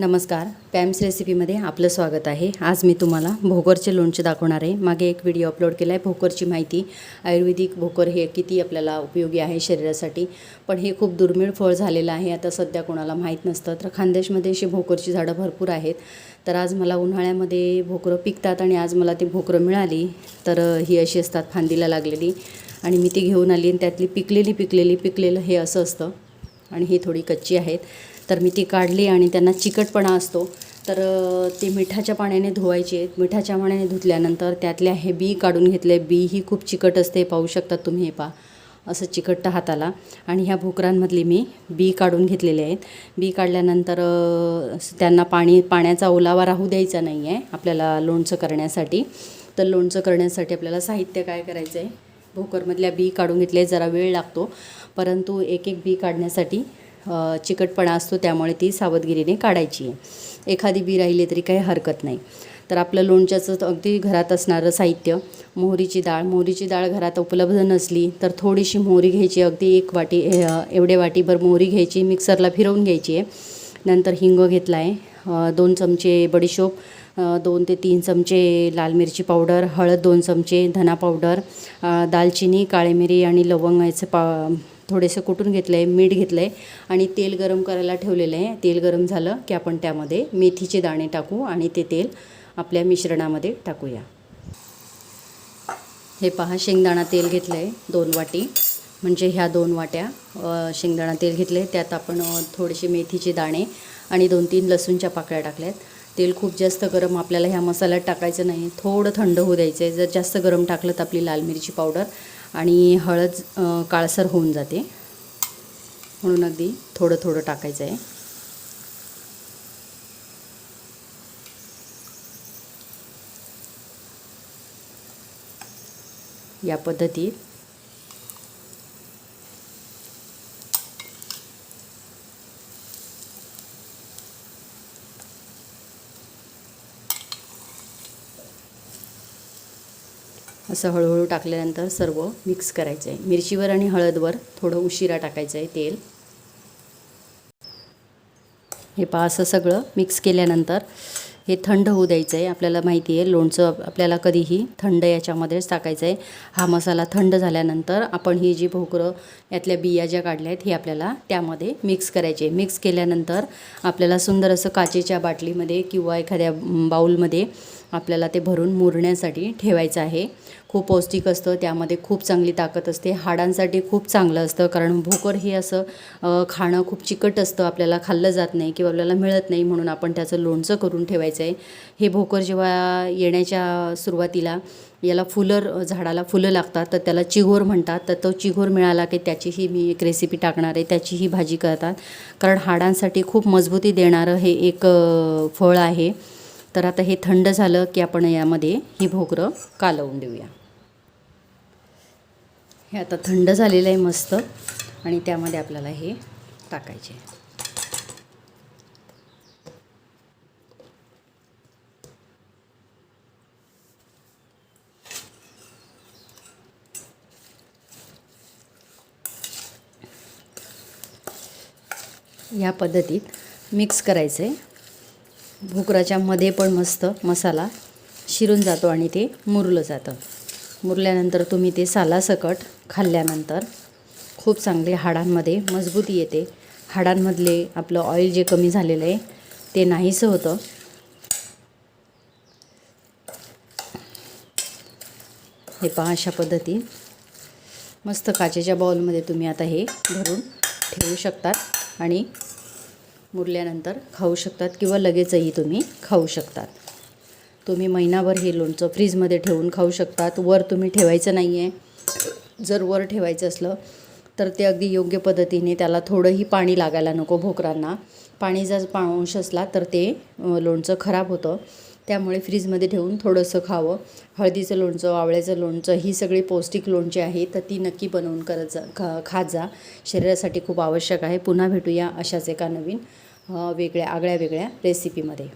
नमस्कार पॅम्स रेसिपीमध्ये आपलं स्वागत आहे. आज मी तुम्हाला भोकरचे लोणचे दाखवणार आहे. मागे एक व्हिडिओ अपलोड केला आहे भोकरची माहिती. आयुर्वेदिक भोकर हे किती आपल्याला उपयोगी आहे शरीरासाठी. पण हे खूप दुर्मिळ फळ झालेलं आहे आता सध्या कोणाला माहीत नसतं. तर खानदेशमध्ये अशी भोकरची झाडं भरपूर आहेत. तर आज मला उन्हाळ्यामध्ये भोकरं पिकतात आणि आज मला ती भोकरं मिळाली. तर ही अशी असतात फांदीला लागलेली. आणि मी ती घेऊन आली आणि त्यातली पिकलेली पिकलेली पिकलेलं हे असं असतं. आणि ही थोडी कच्ची आहेत. तर मी ती काढली आणि त्यांना चिकटपणा असतो. तर ती मिठाच्या पाण्याने धुवायचे आहेत. मिठाच्या पाण्याने धुतल्यानंतर त्यातल्या हे बी काढून घेतले. बी ही खूप चिकट असते. पाहू शकतात तुम्ही हे पा असं चिकटतं हाताला. आणि ह्या भोकरांमधली मी बी काढून घेतलेले आहेत. बी काढल्यानंतर त्यांना पाणी पाण्याचा ओलावा राहू द्यायचा नाही आहे आपल्याला लोणचं करण्यासाठी. तर लोणचं करण्यासाठी आपल्याला साहित्य काय करायचं आहे भोकरमधल्या बी काढून घेतले. जरा वेळ लागतो. परंतु एक एक बी काढण्यासाठी चिकटपणा असतो त्यामुळे ती सावधगिरीने काढायची. आहे एखादी बी राहिली तरी काही हरकत नाही. तर आपलं लोणच्याचं अगदी घरात असणारं साहित्य मोहरीची डाळ. मोहरीची डाळ घरात उपलब्ध नसली तर थोडीशी मोहरी घ्यायची. अगदी एक वाटी एवढे वाटीभर मोहरी घ्यायची मिक्सरला फिरवून घ्यायची. आहे नंतर हिंग घेतला आहे दोन चमचे बडीशोप दोन ते तीन चमचे लाल मिरची पावडर हळद दोन चमचे धना पावडर दालचिनी काळी मिरी आणि लवंगाचं पा थोडेसे कुटून घेतलं आहे मीठ घेतलं आहे आणि तेल गरम करायला ठेवलेलं आहे. तेल गरम झालं की आपण त्यामध्ये मेथीचे दाणे टाकू आणि ते तेल आपल्या मिश्रणामध्ये टाकूया. हे पहा शेंगदाणा तेल घेतलं आहे दोन वाटी. म्हणजे ह्या दोन वाट्या शेंगदाणा तेल घेतले त्यात आपण थोडेसे मेथीचे दाणे आणि दोन तीन लसूणच्या पाकळ्या टाकल्यात. तेल खूप जास्त गरम आपल्याला ह्या मसाल्यात टाकायचं नाही. थोडं थंड होऊ द्यायचं आहे जर जास्त गरम टाकलं तर आपली लाल मिरची पावडर आणि हळद काळसर होऊन जाते. म्हणून अगदी थोडं थोडं टाकायचं आहे. या पद्धतीत असं हळूहळू टाकल्यानंतर सर्व मिक्स करायचं आहे मिरचीवर आणि हळदवर थोडं उशिरा टाकायचं आहे तेल. हे पहा असं सगळं मिक्स केल्यानंतर हे थंड होऊ द्यायचं आहे आपल्याला माहिती आहे लोणचं आपल्याला कधीही थंड याच्यामध्येच टाकायचं आहे हा मसाला थंड झाल्यानंतर आपण ही जी भोकरं यातल्या बिया ज्या काढल्या आहेत हे आपल्याला त्यामध्ये मिक्स करायचे मिक्स केल्यानंतर आपल्याला सुंदर असं काचेच्या बाटलीमध्ये किंवा एखाद्या बाऊलमध्ये आपल्याला ते भरून मुरण्यासाठी ठेवायचं आहे. खूप पौष्टिक असतं त्यामध्ये खूप चांगली ताकद असते. हाडांसाठी खूप चांगलं असतं कारण भोकर हे असं खाणं खूप चिकट असतं. आपल्याला खाल्लं जात नाही किंवा आपल्याला मिळत नाही म्हणून आपण त्याचं लोणचं करून ठेवायचं आहे. हे भोकर जेव्हा येण्याच्या सुरुवातीला याला फुलर झाडाला फुलं लागतात तर त्याला चिघोर म्हणतात. तर तो चिघोर मिळाला की त्याचीही मी एक रेसिपी टाकणार आहे. त्याचीही भाजी करतात. कारण हाडांसाठी खूप मजबूती देणारं हे एक फळ आहे. तर आता हे थंड झालं की आपण यामध्ये ही भोकरं कालवून देऊया. हे आता थंड झालेलं आहे मस्त आणि त्यामध्ये आपल्याला हे टाकायचे. या पद्धतीत मिक्स करायचं आहे भोकराच्या मध्ये पण मस्त मसाला शिरून जातो आणि ते मुरलं जातं. मुरल्यानंतर तुम्ही ते सालासकट खाल्ल्यानंतर खूप चांगले हाडांमध्ये मजबूती येते. हाडांमधले आपलं ऑइल जे कमी झालेलं आहे ते नाहीसं होतं. हे पहा अशा पद्धती. मस्त काचेच्या बाउलमध्ये तुम्ही आता हे भरून ठेवू शकतात आणि मुरल्यानंतर खाऊ शकतात किंवा लगेचही तुम्ही खाऊ शकतात. तुम्ही महिनाभर हे लोणचं फ्रीजमध्ये ठेवून खाऊ शकतात. वर तुम्ही ठेवायचं नाही आहे जर वर ठेवायचं असलं तर ते अगदी योग्य पद्धतीने त्याला थोडंही पाणी लागायला नको भोकरांना. पाणी जर पाऊस असला तर ते लोणचं खराब होतं. त्यामुळे फ्रीजमध्ये ठेवून थोडंसं खावं. हळदीचं लोणचं आवळ्याचं लोणचं ही सगळी पौष्टिक लोणची आहे तर ती नक्की बनवून करत जा खा खात जा. शरीरासाठी खूप आवश्यक आहे. पुन्हा भेटूया अशाच एका नवीन वेगळ्या आगळ्या वेगळ्या रेसिपीमध्ये